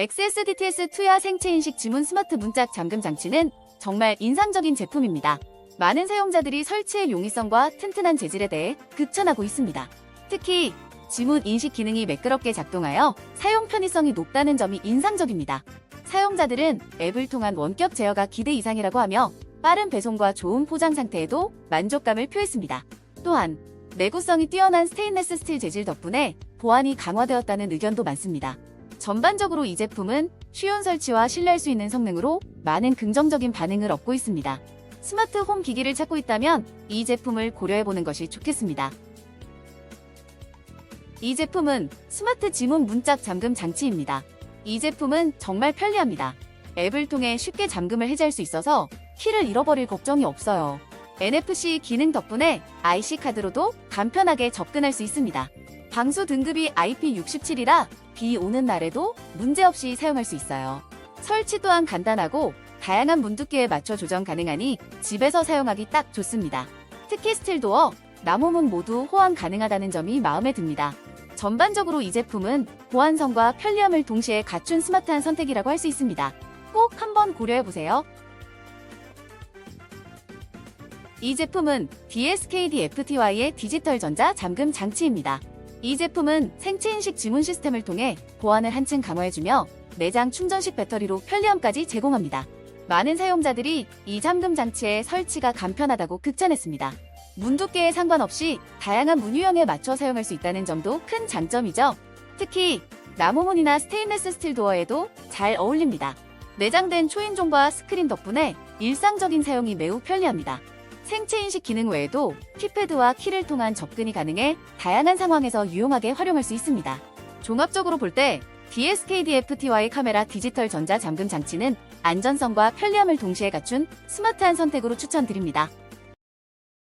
XSDTS2야 생체인식 지문 스마트 문짝 잠금 장치는 정말 인상적인 제품입니다. 많은 사용자들이 설치의 용이성과 튼튼한 재질에 대해 극찬하고 있습니다. 특히 지문 인식 기능이 매끄럽게 작동하여 사용 편의성이 높다는 점이 인상적입니다. 사용자들은 앱을 통한 원격 제어가 기대 이상이라고 하며 빠른 배송과 좋은 포장 상태에도 만족감을 표했습니다. 또한 내구성이 뛰어난 스테인레스 스틸 재질 덕분에 보안이 강화되었다는 의견도 많습니다. 전반적으로 이 제품은 쉬운 설치와 신뢰할 수 있는 성능으로 많은 긍정적인 반응을 얻고 있습니다. 스마트 홈 기기를 찾고 있다면 이 제품을 고려해보는 것이 좋겠습니다. 이 제품은 스마트 지문 문짝 잠금 장치입니다. 이 제품은 정말 편리합니다. 앱을 통해 쉽게 잠금을 해제할 수 있어서 키를 잃어버릴 걱정이 없어요. NFC 기능 덕분에 IC 카드로도 간편하게 접근할 수 있습니다. 방수 등급이 IP67이라 비 오는 날에도 문제없이 사용할 수 있어요. 설치 또한 간단하고 다양한 문 두께에 맞춰 조정 가능하니 집에서 사용하기 딱 좋습니다. 특히 스틸도어, 나무문 모두 호환 가능하다는 점이 마음에 듭니다. 전반적으로 이 제품은 보안성과 편리함을 동시에 갖춘 스마트한 선택이라고 할 수 있습니다. 꼭 한번 고려해보세요. 이 제품은 DSKD FTY의 디지털 전자 잠금 장치입니다. 이 제품은 생체인식 지문 시스템을 통해 보안을 한층 강화해주며 내장 충전식 배터리로 편리함까지 제공합니다. 많은 사용자들이 이 잠금 장치의 설치가 간편하다고 극찬했습니다. 문 두께에 상관없이 다양한 문 유형에 맞춰 사용할 수 있다는 점도 큰 장점이죠. 특히 나무문이나 스테인레스 스틸 도어에도 잘 어울립니다. 내장된 초인종과 스크린 덕분에 일상적인 사용이 매우 편리합니다. 생체 인식 기능 외에도 키패드와 키를 통한 접근이 가능해 다양한 상황에서 유용하게 활용할 수 있습니다. 종합적으로 볼 때 DSKD-FTY 카메라 디지털 전자 잠금 장치는 안전성과 편리함을 동시에 갖춘 스마트한 선택으로 추천드립니다.